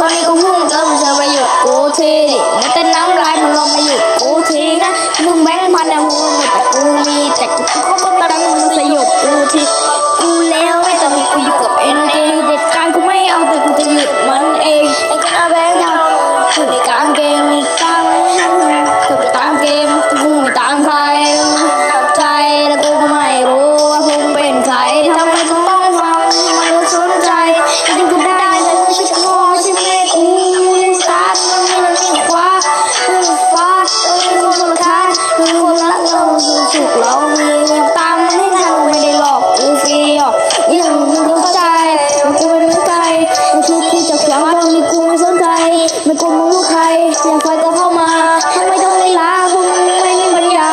ต กลัวมึงรู้ใครยากใครจะเข้ามาทำไมต้องเวลาพวกมึงไม่มีปัญญา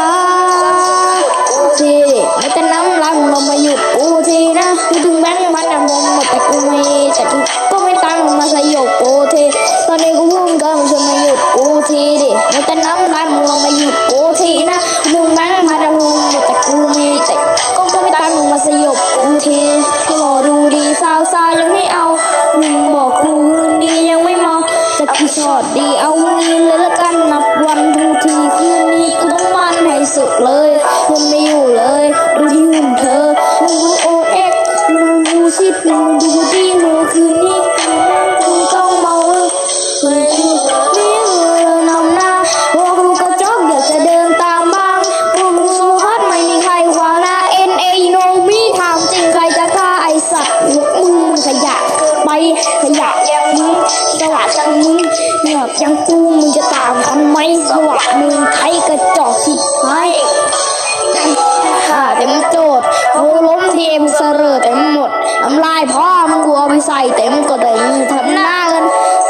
ทีไม่แต่น้ำลายมึงลงมาหยุดกูทีนะกูถึงแบงค์มันอะมงหมดแต่กูไม่แต่กูก็ไม่ตั้งมาสยบกูทีตอนนี้กูพุ่งเกินมันชวนมาหยุดกูทีดิไม่แต่น้ำลายมึงลงมาหยุดกูทีนะกูถึงแบงค์มันอะมงหมดแต่กูไม่แต่ก็ก็ไม่ตั้งมาสยบกูทีก็ดูดีสาวสาวยังไม่เอามึงบอกกู อดดีเอางี้เลยละกันนับวันทุกทีคืนนี้กูต้องมันให้สุดเลยมันไม่อยู่เลย ดูที่หุ่นเธอมึงดูโอเอ็กมึงดูชิดมึงดู สวะทั้งนี้หยอบยังกูมึงจะตามทันไหมสวะมึงไทยกระจอกสิไม้ข่าเต็มโจดโหล้มเทมเสรอเต็มหมดทำลายพ่อมึงกลัวไปใส่เต็มกระดิ่งทำหน้ากัน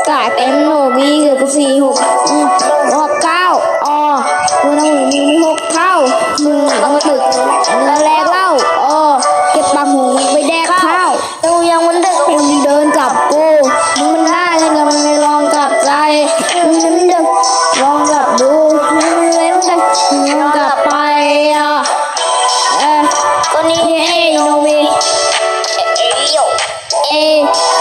กาเต็มโนบีเกือบสี่หก Hey.